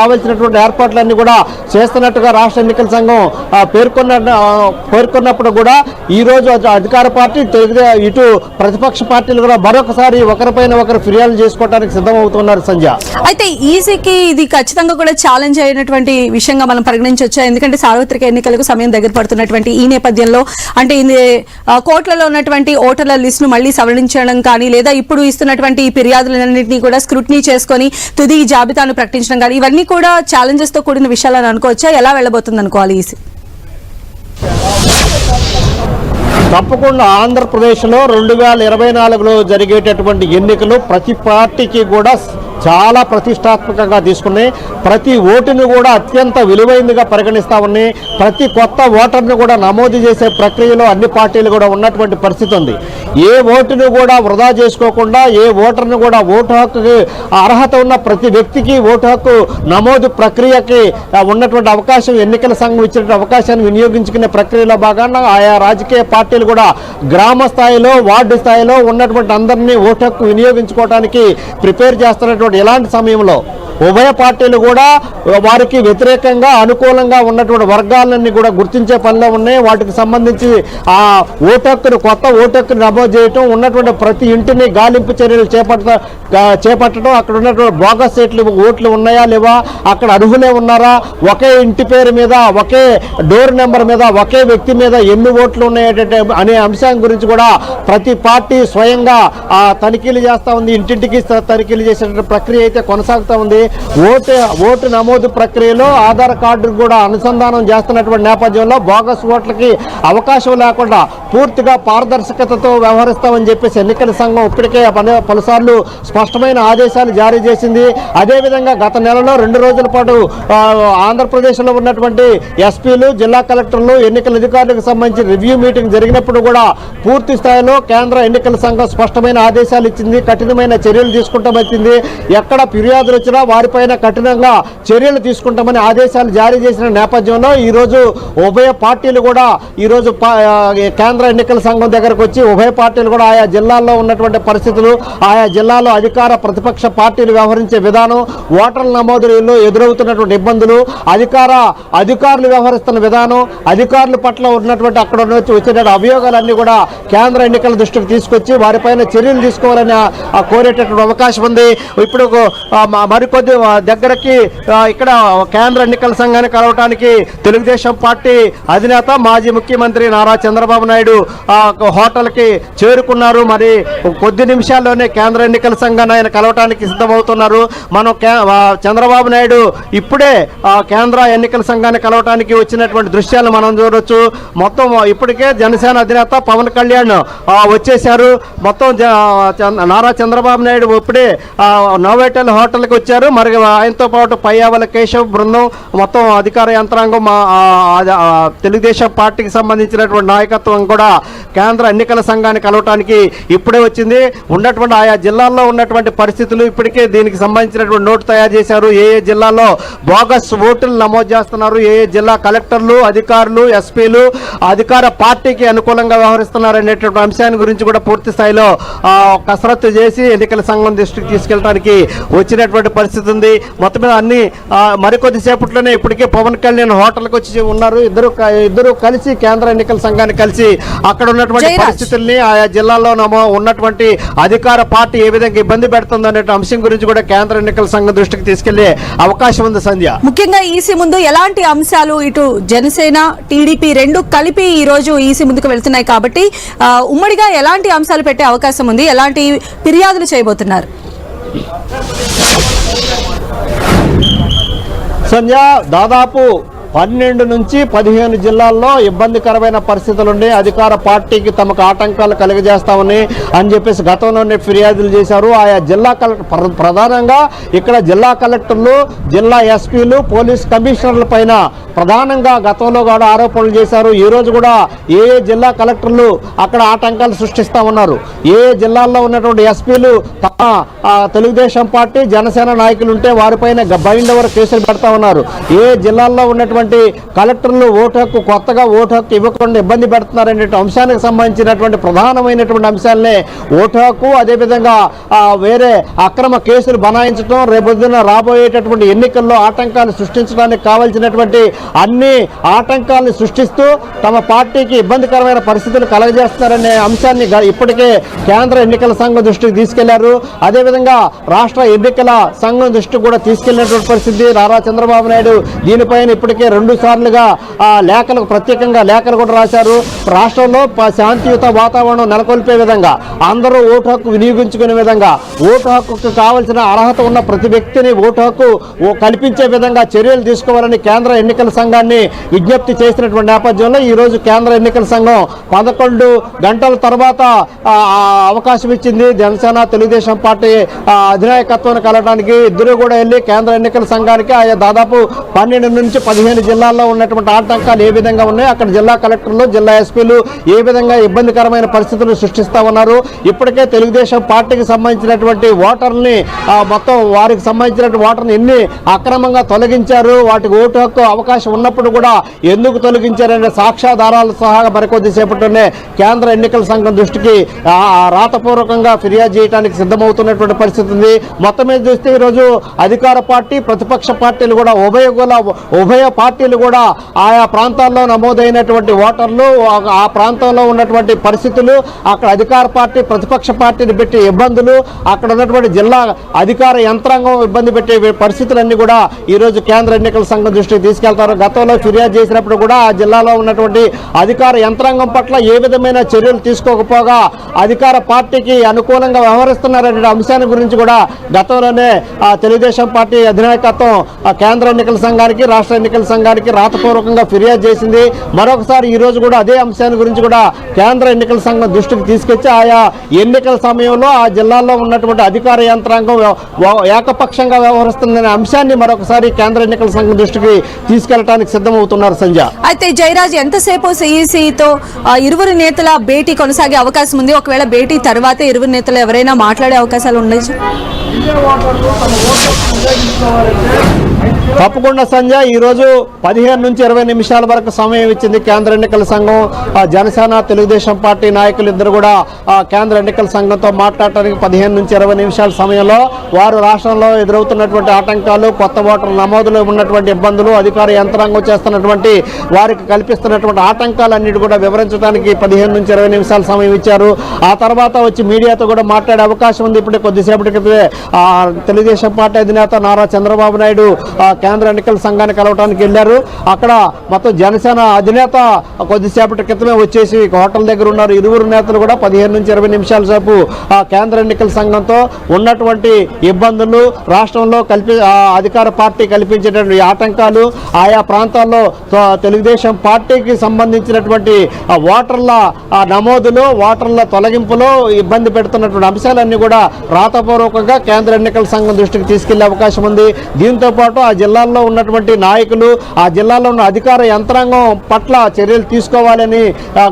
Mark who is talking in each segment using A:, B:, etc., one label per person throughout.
A: కావలసినటువంటి ఏర్పాట్లన్నీ కూడా చేస్తున్నట్టుగా రాష్ట్ర ఎన్నికల సంఘం పేర్కొన్న పేర్కొన్నప్పుడు కూడా ఈ రోజు అధికార పార్టీ ఇటు ప్రతిపక్ష పార్టీలు కూడా మరొకసారి ఒకరిపైన ఒకరు ఫిర్యాదు చేసుకోవడానికి సిద్ధమవుతున్నారు సంజ అయితే ఈసీకి ఇది ఖచ్చితంగా కూడా ఛాలెంజ్ అయినటువంటి విషయంగా మనం పరిగణించవచ్చు ఎందుకంటే సార్వత్రిక ఎన్నికలకు సమయం దగ్గర పడుతున్నటువంటి ఈ నేపథ్యంలో అంటే ఇది కోర్టులలో ఉన్నటువంటి ఓటర్ల లిస్టును మళ్ళీ సవరించడం కానీ లేదా ఇప్పుడు ఇస్తున్నటువంటి ఈ ఫిర్యాదులన్నింటినీ కూడా స్క్రూట్నీ చేసుకొని తుది జాబితాను ప్రకటించడం కానీ ఇవన్నీ కూడా తో కూడిన విషయాలని అనుకోవచ్చా ఎలా వెళ్ళబోతుంది అనుకోవాలి
B: తప్పకుండా ఆంధ్రప్రదేశ్లో రెండు వేల ఇరవై నాలుగులో జరిగేటటువంటి ఎన్నికలు ప్రతి పార్టీకి కూడా చాలా ప్రతిష్టాత్మకంగా తీసుకుని ప్రతి ఓటుని కూడా అత్యంత విలువైనదిగా పరిగణిస్తా ఉన్నాయి ప్రతి కొత్త ఓటర్ని కూడా నమోదు చేసే ప్రక్రియలో అన్ని పార్టీలు కూడా ఉన్నటువంటి పరిస్థితి ఉంది ఏ ఓటును కూడా వృధా చేసుకోకుండా ఏ ఓటర్ని కూడా ఓటు హక్కుకి అర్హత ఉన్న ప్రతి వ్యక్తికి ఓటు హక్కు నమోదు ప్రక్రియకి ఉన్నటువంటి అవకాశం ఎన్నికల సంఘం ఇచ్చినటువంటి అవకాశాన్ని వినియోగించుకునే ప్రక్రియలో భాగంగా ఆయా రాజకీయ పార్టీలు పార్టీలు కూడా గ్రామ స్థాయిలో వార్డు స్థాయిలో ఉన్నటువంటి అందరినీ ఓటు హక్కు వినియోగించుకోవడానికి ప్రిపేర్ చేస్తున్నటువంటి ఎలాంటి సమయంలో ఉభయ పార్టీలు కూడా వారికి వ్యతిరేకంగా అనుకూలంగా ఉన్నటువంటి వర్గాలన్నీ కూడా గుర్తించే పనిలో ఉన్నాయి వాటికి సంబంధించి ఆ ఓటు కొత్త ఓటు నమోదు చేయటం ఉన్నటువంటి ప్రతి ఇంటిని గాలింపు చర్యలు చేపట్ట చేపట్టడం అక్కడ ఉన్నటువంటి బోగస్ సీట్లు ఓట్లు ఉన్నాయా లేవా అక్కడ అర్హులే ఉన్నారా ఒకే ఇంటి పేరు మీద ఒకే డోర్ నెంబర్ మీద ఒకే వ్యక్తి మీద ఎన్ని ఓట్లు ఉన్నాయట అనే అంశం గురించి కూడా ప్రతి పార్టీ స్వయంగా తనిఖీలు చేస్తూ ఉంది ఇంటింటికి తనిఖీలు చేసేటువంటి ప్రక్రియ అయితే కొనసాగుతూ ఉంది ఓటు ఓటు నమోదు ప్రక్రియలో ఆధార్ కార్డు కూడా అనుసంధానం చేస్తున్నటువంటి నేపథ్యంలో బోగస్ ఓట్లకి అవకాశం లేకుండా పూర్తిగా పారదర్శకతతో వ్యవహరిస్తామని చెప్పేసి ఎన్నికల సంఘం ఇప్పటికే పలుసార్లు స్పష్టమైన ఆదేశాలు జారీ చేసింది అదేవిధంగా గత నెలలో రెండు రోజుల పాటు ఆంధ్రప్రదేశ్లో ఉన్నటువంటి ఎస్పీలు జిల్లా కలెక్టర్లు ఎన్నికల అధికారులకు సంబంధించి రివ్యూ మీటింగ్ జరిగినప్పుడు కూడా పూర్తి స్థాయిలో కేంద్ర ఎన్నికల సంఘం స్పష్టమైన ఆదేశాలు ఇచ్చింది కఠినమైన చర్యలు తీసుకుంటామని ఎక్కడ ఫిర్యాదులు వచ్చినా వారిపైన కఠినంగా చర్యలు తీసుకుంటామని ఆదేశాలు జారీ చేసిన నేపథ్యంలో ఈరోజు ఉభయ పార్టీలు కూడా ఈరోజు కేంద్ర ఎన్నికల సంఘం దగ్గరకు వచ్చి ఉభయ పార్టీలు కూడా ఆయా జిల్లాల్లో ఉన్నటువంటి పరిస్థితులు ఆయా జిల్లాలో అధికార ప్రతిపక్ష పార్టీలు వ్యవహరించే విధానం ఓటర్ల నమోదులో ఎదురవుతున్నటువంటి ఇబ్బందులు అధికార అధికారులు వ్యవహరిస్తున్న విధానం అధికారుల పట్ల ఉన్నటువంటి అక్కడ వచ్చినటువంటి అభియోగాలన్నీ కూడా కేంద్ర ఎన్నికల దృష్టికి తీసుకొచ్చి వారిపైన చర్యలు తీసుకోవాలని కోరేటటువంటి అవకాశం ఉంది ఇప్పుడు మరికొన్ని దగ్గరకి ఇక్కడ కేంద్ర ఎన్నికల సంఘాన్ని కలవటానికి తెలుగుదేశం పార్టీ అధినేత మాజీ ముఖ్యమంత్రి నారా చంద్రబాబు నాయుడు హోటల్కి చేరుకున్నారు మరి కొద్ది నిమిషాల్లోనే కేంద్ర ఎన్నికల సంఘాన్ని ఆయన కలవటానికి సిద్ధమవుతున్నారు మనం చంద్రబాబు నాయుడు ఇప్పుడే కేంద్ర ఎన్నికల సంఘాన్ని కలవటానికి వచ్చినటువంటి దృశ్యాలు మనం చూడొచ్చు మొత్తం ఇప్పటికే జనసేన అధినేత పవన్ కళ్యాణ్ వచ్చేశారు మొత్తం నారా చంద్రబాబు నాయుడు ఇప్పుడే నోవేటల్ హోటల్కి వచ్చారు మరి ఆయనతో పాటు పయ్యావల కేశవ్ బృందం మొత్తం అధికార యంత్రాంగం మా తెలుగుదేశం పార్టీకి సంబంధించినటువంటి నాయకత్వం కూడా కేంద్ర ఎన్నికల సంఘాన్ని కలవటానికి ఇప్పుడే వచ్చింది ఉన్నటువంటి ఆయా జిల్లాల్లో ఉన్నటువంటి పరిస్థితులు ఇప్పటికే దీనికి సంబంధించినటువంటి నోటు తయారు చేశారు ఏ ఏ జిల్లాలో బోగస్ ఓటులు నమోదు చేస్తున్నారు ఏ ఏ జిల్లా కలెక్టర్లు అధికారులు ఎస్పీలు అధికార పార్టీకి అనుకూలంగా వ్యవహరిస్తున్నారు అనేటువంటి అంశాన్ని గురించి కూడా పూర్తి స్థాయిలో కసరత్తు చేసి ఎన్నికల సంఘం దృష్టికి తీసుకెళ్ళడానికి వచ్చినటువంటి పరిస్థితి పరిస్థితి ఉంది మొత్తం మీద అన్ని మరికొద్దిసేపట్లోనే ఇప్పటికే పవన్ కళ్యాణ్ హోటల్కి వచ్చి ఉన్నారు ఇద్దరు ఇద్దరు కలిసి కేంద్ర ఎన్నికల సంఘాన్ని కలిసి అక్కడ ఉన్నటువంటి పరిస్థితుల్ని ఆయా జిల్లాలో ఉన్నటువంటి అధికార పార్టీ ఏ విధంగా ఇబ్బంది పెడుతుంది అనే అంశం గురించి కూడా కేంద్ర ఎన్నికల సంఘం దృష్టికి తీసుకెళ్లే అవకాశం ఉంది సంధ్య ముఖ్యంగా ఈసీ ముందు ఎలాంటి అంశాలు ఇటు జనసేన టీడీపీ రెండు కలిపి ఈ రోజు ఈసీ ముందుకు వెళ్తున్నాయి కాబట్టి ఉమ్మడిగా ఎలాంటి అంశాలు పెట్టే అవకాశం ఉంది ఎలాంటి ఫిర్యాదులు చేయబోతున్నారు దాదాపు పన్నెండు నుంచి పదిహేను జిల్లాల్లో ఇబ్బందికరమైన పరిస్థితులుండి అధికార పార్టీకి తమకు ఆటంకాలు కలిగజేస్తామని అని చెప్పేసి గతంలోనే ఫిర్యాదులు చేశారు ఆయా జిల్లా కలెక్టర్ ప్రధానంగా ఇక్కడ జిల్లా కలెక్టర్లు జిల్లా ఎస్పీలు పోలీస్ కమిషనర్ల పైన ప్రధానంగా గతంలో కూడా ఆరోపణలు చేశారు ఈరోజు కూడా ఏ జిల్లా కలెక్టర్లు అక్కడ ఆటంకాలు సృష్టిస్తామన్నారు ఏ జిల్లాల్లో ఉన్నటువంటి ఎస్పీలు తమ తెలుగుదేశం పార్టీ జనసేన నాయకులు ఉంటే వారిపైన బైండ్ ఓవర్ కేసులు పెడతా ఉన్నారు ఏ జిల్లాల్లో ఉన్నటువంటి ఉన్నటువంటి కలెక్టర్లు ఓటు హక్కు కొత్తగా ఓటు హక్కు ఇవ్వకుండా ఇబ్బంది పెడుతున్నారనే అంశానికి సంబంధించినటువంటి ప్రధానమైనటువంటి అంశాలనే ఓటు హక్కు అదేవిధంగా వేరే అక్రమ కేసులు బనాయించడం రేపొద్దున రాబోయేటటువంటి ఎన్నికల్లో ఆటంకాలు సృష్టించడానికి కావలసినటువంటి అన్ని ఆటంకాలను సృష్టిస్తూ తమ పార్టీకి ఇబ్బందికరమైన పరిస్థితులు కలగజేస్తున్నారనే అంశాన్ని ఇప్పటికే కేంద్ర ఎన్నికల సంఘం దృష్టికి తీసుకెళ్లారు అదేవిధంగా రాష్ట్ర ఎన్నికల సంఘం దృష్టికి కూడా తీసుకెళ్లినటువంటి పరిస్థితి నారా చంద్రబాబు నాయుడు దీనిపైన ఇప్పటికే రెండు సార్లుగా ఆ లేఖలకు ప్రత్యేకంగా లేఖలు కూడా రాశారు రాష్ట్రంలో శాంతియుత వాతావరణం నెలకొల్పే విధంగా అందరూ ఓటు హక్కు వినియోగించుకునే విధంగా ఓటు హక్కుకు కావాల్సిన అర్హత ఉన్న ప్రతి వ్యక్తిని ఓటు హక్కు కల్పించే విధంగా చర్యలు తీసుకోవాలని కేంద్ర ఎన్నికల సంఘాన్ని విజ్ఞప్తి చేసినటువంటి నేపథ్యంలో ఈరోజు కేంద్ర ఎన్నికల సంఘం పదకొండు గంటల తర్వాత అవకాశం ఇచ్చింది జనసేన తెలుగుదేశం పార్టీ అధినాయకత్వాన్ని కలడానికి ఇద్దరు కూడా వెళ్ళి కేంద్ర ఎన్నికల సంఘానికి ఆయా దాదాపు పన్నెండు నుంచి పదిహేను పన్నెండు జిల్లాల్లో ఉన్నటువంటి ఆటంకాలు ఏ విధంగా ఉన్నాయో అక్కడ జిల్లా కలెక్టర్లు జిల్లా ఎస్పీలు ఏ విధంగా ఇబ్బందికరమైన పరిస్థితులు సృష్టిస్తా ఉన్నారు ఇప్పటికే తెలుగుదేశం పార్టీకి సంబంధించినటువంటి ఓటర్ని మొత్తం వారికి సంబంధించినటువంటి ఓటర్ని ఎన్ని అక్రమంగా తొలగించారు వాటికి ఓటు హక్కు అవకాశం ఉన్నప్పుడు కూడా ఎందుకు తొలగించారనే సాక్ష్యాధారాలు సహా మరికొద్దిసేపట్లోనే కేంద్ర ఎన్నికల సంఘం దృష్టికి రాతపూర్వకంగా ఫిర్యాదు చేయడానికి సిద్ధమవుతున్నటువంటి పరిస్థితి ఉంది మొత్తం మీద చూస్తే ఈరోజు అధికార పార్టీ ప్రతిపక్ష పార్టీలు కూడా ఉభయ ఉభయ పార్టీ పార్టీలు కూడా ఆయా ప్రాంతాల్లో నమోదైనటువంటి ఓటర్లు ఆ ప్రాంతంలో ఉన్నటువంటి పరిస్థితులు అక్కడ అధికార పార్టీ ప్రతిపక్ష పార్టీని పెట్టే ఇబ్బందులు అక్కడ ఉన్నటువంటి జిల్లా అధికార యంత్రాంగం ఇబ్బంది పెట్టే పరిస్థితులన్నీ కూడా ఈరోజు కేంద్ర ఎన్నికల సంఘం దృష్టికి తీసుకెళ్తారు గతంలో ఫిర్యాదు చేసినప్పుడు కూడా ఆ జిల్లాలో ఉన్నటువంటి అధికార యంత్రాంగం పట్ల ఏ విధమైన చర్యలు తీసుకోకపోగా అధికార పార్టీకి అనుకూలంగా వ్యవహరిస్తున్నారనే అంశాన్ని గురించి కూడా గతంలోనే తెలుగుదేశం పార్టీ అధినాయకత్వం కేంద్ర ఎన్నికల సంఘానికి రాష్ట్ర ఎన్నికల సంఘం సంఘానికి రాతపూర్వకంగా ఫిర్యాదు చేసింది మరొకసారి ఈరోజు కూడా అదే అంశాన్ని గురించి కూడా కేంద్ర ఎన్నికల సంఘం దృష్టికి తీసుకొచ్చి ఆయా ఎన్నికల సమయంలో ఆ జిల్లాలో ఉన్నటువంటి అధికార యంత్రాంగం ఏకపక్షంగా వ్యవహరిస్తుందనే అంశాన్ని మరొకసారి కేంద్ర ఎన్నికల సంఘం దృష్టికి తీసుకెళ్లడానికి సిద్ధమవుతున్నారు సంజ అయితే జయరాజ్ ఎంతసేపు సిఈసితో ఇరువురు నేతల భేటీ కొనసాగే అవకాశం ఉంది ఒకవేళ భేటీ తర్వాత ఇరువురు నేతలు ఎవరైనా మాట్లాడే అవకాశాలు ఉన్నాయి తప్పకుండా సంజయ్ ఈరోజు పదిహేను నుంచి ఇరవై నిమిషాల వరకు సమయం ఇచ్చింది కేంద్ర ఎన్నికల సంఘం జనసేన తెలుగుదేశం పార్టీ నాయకులు ఇద్దరు కూడా కేంద్ర ఎన్నికల సంఘంతో మాట్లాడటానికి పదిహేను నుంచి ఇరవై నిమిషాల సమయంలో వారు రాష్ట్రంలో ఎదురవుతున్నటువంటి ఆటంకాలు కొత్త ఓటర్ల నమోదులో ఉన్నటువంటి ఇబ్బందులు అధికార యంత్రాంగం చేస్తున్నటువంటి వారికి కల్పిస్తున్నటువంటి ఆటంకాలన్నిటి కూడా వివరించడానికి పదిహేను నుంచి ఇరవై నిమిషాల సమయం ఇచ్చారు ఆ తర్వాత వచ్చి మీడియాతో కూడా మాట్లాడే అవకాశం ఉంది ఇప్పుడే కొద్దిసేపటి క్రితే తెలుగుదేశం పార్టీ అధినేత నారా చంద్రబాబు నాయుడు కేంద్ర ఎన్నికల సంఘాన్ని కలవటానికి వెళ్ళారు అక్కడ మొత్తం జనసేన అధినేత కొద్దిసేపటి క్రితమే వచ్చేసి హోటల్ దగ్గర ఉన్నారు ఇరువురు నేతలు కూడా పదిహేను నుంచి ఇరవై నిమిషాల సేపు ఆ కేంద్ర ఎన్నికల సంఘంతో ఉన్నటువంటి ఇబ్బందులు రాష్ట్రంలో కల్పి అధికార పార్టీ కల్పించేటువంటి ఆటంకాలు ఆయా ప్రాంతాల్లో తెలుగుదేశం పార్టీకి సంబంధించినటువంటి ఓటర్ల నమోదులు ఓటర్ల తొలగింపులో ఇబ్బంది పెడుతున్నటువంటి అంశాలన్నీ కూడా రాతపూర్వకంగా కేంద్ర ఎన్నికల సంఘం దృష్టికి తీసుకెళ్లే అవకాశం ఉంది దీంతోపాటు ఆ జిల్లాల్లో ఉన్నటువంటి నాయకులు ఆ జిల్లాలో ఉన్న అధికార యంత్రాంగం పట్ల చర్యలు తీసుకోవాలని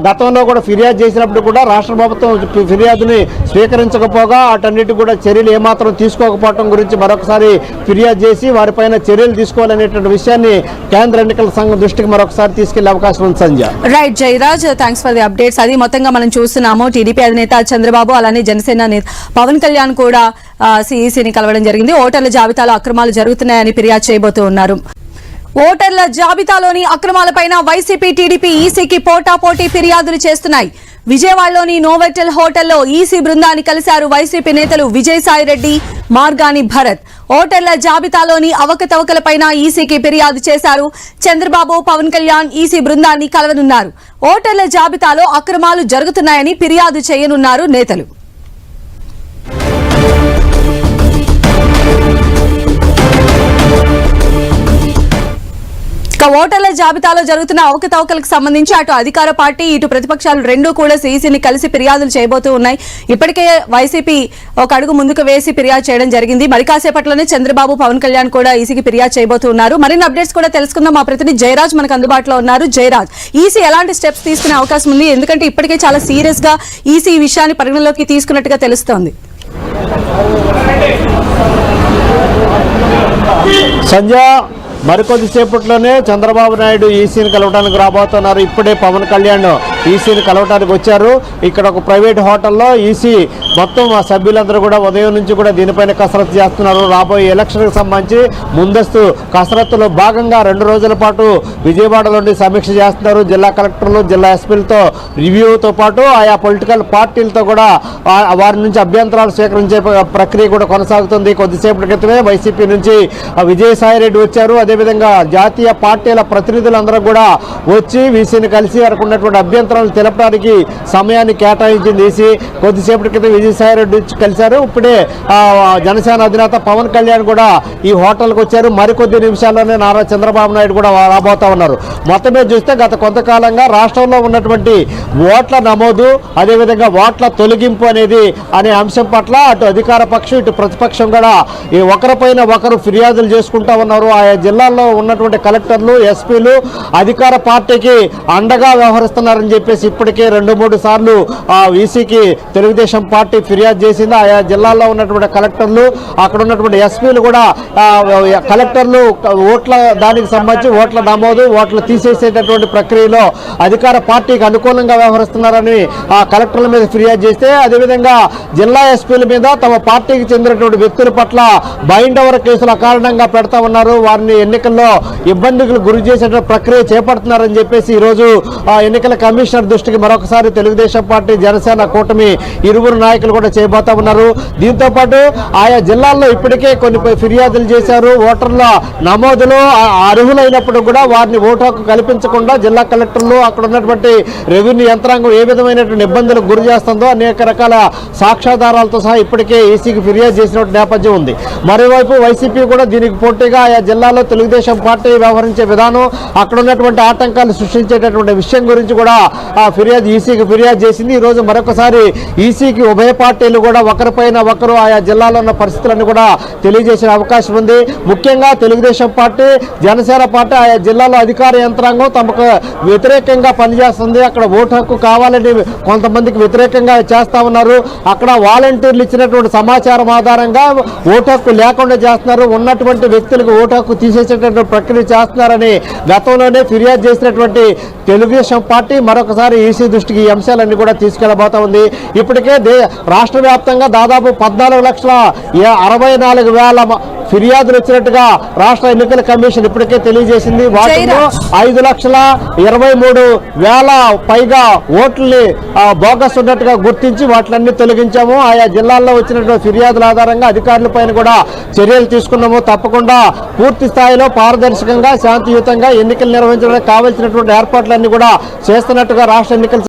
B: గతంలో కూడా ఫిర్యాదు చేసినప్పుడు కూడా రాష్ట్ర ప్రభుత్వం ఫిర్యాదుని స్వీకరించకపోగా అటన్నిటి కూడా చర్యలు ఏమాత్రం తీసుకోకపోవటం గురించి మరొకసారి ఫిర్యాదు చేసి వారిపైన చర్యలు తీసుకోవాలనేటువంటి విషయాన్ని కేంద్ర ఎన్నికల సంఘం దృష్టికి మరొకసారి తీసుకెళ్లే అవకాశం ఉంది Sanjay right Jayaraj thanks for the updates అది మొత్తంగా మనం చూస్తున్నాము టీడీపీ అధినేత చంద్రబాబు అలానే జనసేన పవన్ కళ్యాణ్ కూడా సిఈసిని కలవడం జరిగింది ఓటర్ల జాబితాలో అక్రమాలు జరుగుతున్నాయని ఫిర్యాదు చేయబోతూ ఉన్నారు ఓటర్ల జాబితాలోని అక్రమాలపైన వైసీపీ టీడీపీ ఈసీకి పోటాపోటీ ఫిర్యాదులు చేస్తున్నాయి విజయవాడలోని నోవెటల్ హోటల్లో ఈసీ బృందాన్ని కలిశారు వైసీపీ నేతలు విజయసాయిరెడ్డి మార్గాని భరత్ ఓటర్ల జాబితాలోని అవకతవకలపైన ఈసీకి ఫిర్యాదు చేశారు చంద్రబాబు పవన్ కళ్యాణ్ ఈసీ బృందాన్ని కలవనున్నారు ఓటర్ల జాబితాలో అక్రమాలు జరుగుతున్నాయని ఫిర్యాదు చేయనున్నారు నేతలు ఓటర్ల జాబితాలో జరుగుతున్న అవకతవకలకు సంబంధించి అటు అధికార పార్టీ ఇటు ప్రతిపక్షాలు రెండూ కూడా సీసీని కలిసి ఫిర్యాదులు చేయబోతూ ఉన్నాయి ఇప్పటికే వైసీపీ ఒక అడుగు ముందుకు వేసి ఫిర్యాదు చేయడం జరిగింది మరి కాసేపట్లోనే చంద్రబాబు పవన్ కళ్యాణ్ కూడా ఈసీకి ఫిర్యాదు చేయబోతున్నారు మరిన్ని అప్డేట్స్ కూడా తెలుసుకుందాం మా ప్రతినిధి జయరాజ్ మనకు అందుబాటులో ఉన్నారు జయరాజ్ ఈసీ ఎలాంటి స్టెప్స్ తీసుకునే అవకాశం ఉంది ఎందుకంటే ఇప్పటికే చాలా సీరియస్ గా ఈసీ ఈ విషయాన్ని పరిగణలోకి తీసుకున్నట్టుగా తెలుస్తోంది సంజయ్ మరికొద్దిసేపట్లోనే చంద్రబాబు నాయుడు ఈసీని కలవడానికి రాబోతున్నారు ఇప్పుడే పవన్ కళ్యాణ్ ఈసీని కలవడానికి వచ్చారు ఇక్కడ ఒక ప్రైవేట్ హోటల్లో ఈసీ మొత్తం ఆ సభ్యులందరూ కూడా ఉదయం నుంచి కూడా దీనిపైన కసరత్తు చేస్తున్నారు రాబోయే ఎలక్షన్కి సంబంధించి ముందస్తు కసరత్తులో భాగంగా రెండు రోజుల పాటు విజయవాడలోని సమీక్ష చేస్తున్నారు జిల్లా కలెక్టర్లు జిల్లా ఎస్పీలతో రివ్యూతో పాటు ఆయా పొలిటికల్ పార్టీలతో కూడా వారి నుంచి అభ్యంతరాలు స్వీకరించే ప్రక్రియ కూడా కొనసాగుతుంది కొద్దిసేపటి క్రితమే వైసీపీ నుంచి విజయసాయిరెడ్డి వచ్చారు అదేవిధంగా జాతీయ పార్టీల ప్రతినిధులందరూ కూడా వచ్చి వీసీని కలిసి అనుకున్నటువంటి అభ్యంతరాలు తెలపడానికి సమయాన్ని కేటాయించింది ఈసీ కొద్దిసేపటి క్రితం విజయసాయిరెడ్డి కలిశారు ఇప్పుడే జనసేన అధినేత పవన్ కళ్యాణ్ కూడా ఈ హోటల్కి వచ్చారు మరికొద్ది నిమిషాల్లోనే నారా చంద్రబాబు నాయుడు కూడా రాబోతా ఉన్నారు మొత్తం మీద చూస్తే గత కొంతకాలంగా రాష్ట్రంలో ఉన్నటువంటి ఓట్ల నమోదు అదేవిధంగా ఓట్ల తొలగింపు అనేది అనే అంశం పట్ల అటు అధికార పక్షం ఇటు ప్రతిపక్షం కూడా ఈ ఒకరిపైన ఒకరు ఫిర్యాదులు చేసుకుంటా ఉన్నారు ఆయా జిల్లా జిల్లాల్లో ఉన్నటువంటి కలెక్టర్లు ఎస్పీలు అధికార పార్టీకి అండగా వ్యవహరిస్తున్నారని చెప్పేసి ఇప్పటికే రెండు మూడు సార్లు వీసీకి తెలుగుదేశం పార్టీ ఫిర్యాదు చేసింది ఆయా జిల్లాల్లో ఉన్నటువంటి కలెక్టర్లు అక్కడ ఉన్నటువంటి ఎస్పీలు కూడా కలెక్టర్లు ఓట్ల దానికి సంబంధించి ఓట్ల నమోదు ఓట్లు తీసేసేటటువంటి ప్రక్రియలో అధికార పార్టీకి అనుకూలంగా వ్యవహరిస్తున్నారని ఆ కలెక్టర్ల మీద ఫిర్యాదు చేస్తే అదేవిధంగా జిల్లా ఎస్పీల మీద తమ పార్టీకి చెందినటువంటి వ్యక్తుల పట్ల బైండ్ ఓవర్ కేసులు అకారణంగా పెడతా ఉన్నారు వారిని ఎన్నికల్లో ఇబ్బందులు గురి చేసేట ప్రక్రియ చేపడుతున్నారని చెప్పేసి ఈరోజు ఎన్నికల కమిషనర్ దృష్టికి మరొకసారి తెలుగుదేశం పార్టీ జనసేన కూటమి ఇరువురు నాయకులు కూడా చేయబోతా ఉన్నారు దీంతోపాటు ఆయా జిల్లాల్లో ఇప్పటికే కొన్ని ఫిర్యాదులు చేశారు ఓటర్ల నమోదులో అర్హులైనప్పుడు కూడా వారిని ఓటు హక్కు కల్పించకుండా జిల్లా కలెక్టర్లు అక్కడ ఉన్నటువంటి రెవెన్యూ యంత్రాంగం ఏ విధమైనటువంటి ఇబ్బందులకు గురి చేస్తుందో అనేక రకాల సాక్ష్యాధారాలతో సహా ఇప్పటికే ఈసీకి ఫిర్యాదు చేసిన నేపథ్యం ఉంది మరోవైపు వైసీపీ కూడా దీనికి పోటీగా ఆయా జిల్లాలో తెలుగుదేశం పార్టీ వ్యవహరించే విధానం అక్కడ ఉన్నటువంటి ఆటంకాలు సృష్టించేటటువంటి విషయం గురించి కూడా ఆ ఫిర్యాదు ఈసీకి ఫిర్యాదు చేసింది ఈరోజు మరొకసారి ఈసీకి ఉభయ పార్టీలు కూడా ఒకరిపైన ఒకరు ఆయా జిల్లాలో ఉన్న పరిస్థితులను కూడా తెలియజేసే అవకాశం ఉంది ముఖ్యంగా తెలుగుదేశం పార్టీ జనసేన పార్టీ ఆయా జిల్లాలో అధికార యంత్రాంగం తమకు వ్యతిరేకంగా పనిచేస్తుంది అక్కడ ఓటు హక్కు కావాలని కొంతమందికి వ్యతిరేకంగా చేస్తా ఉన్నారు అక్కడ వాలంటీర్లు ఇచ్చినటువంటి సమాచారం ఆధారంగా ఓటు హక్కు లేకుండా చేస్తున్నారు ఉన్నటువంటి వ్యక్తులకు ఓటు హక్కు తీసేసి చేసేటువంటి ప్రక్రియ చేస్తున్నారని గతంలోనే ఫిర్యాదు చేసినటువంటి తెలుగుదేశం పార్టీ మరొకసారి ఈసీ దృష్టికి ఈ అంశాలన్నీ కూడా తీసుకెళ్లబోతా ఉంది ఇప్పటికే రాష్ట్ర వ్యాప్తంగా దాదాపు పద్నాలుగు లక్షల అరవై నాలుగు వేల ఫిర్యాదులు వచ్చినట్టుగా రాష్ట్ర ఎన్నికల కమిషన్ ఇప్పటికే తెలియజేసింది వాటిలో ఐదు లక్షల ఇరవై మూడు వేల పైగా ఓట్లని బోగస్ ఉన్నట్టుగా గుర్తించి వాటిలన్నీ తొలగించాము ఆయా జిల్లాల్లో వచ్చినటువంటి ఫిర్యాదుల ఆధారంగా అధికారుల పైన కూడా చర్యలు తీసుకున్నాము తప్పకుండా పూర్తి స్థాయిలో పారదర్శకంగా శాంతియుతంగా ఎన్నికలు నిర్వహించడానికి కావలసినటువంటి ఏర్పాట్లన్నీ కూడా చేస్తున్నట్టుగా రాష్ట్ర ఎన్నికల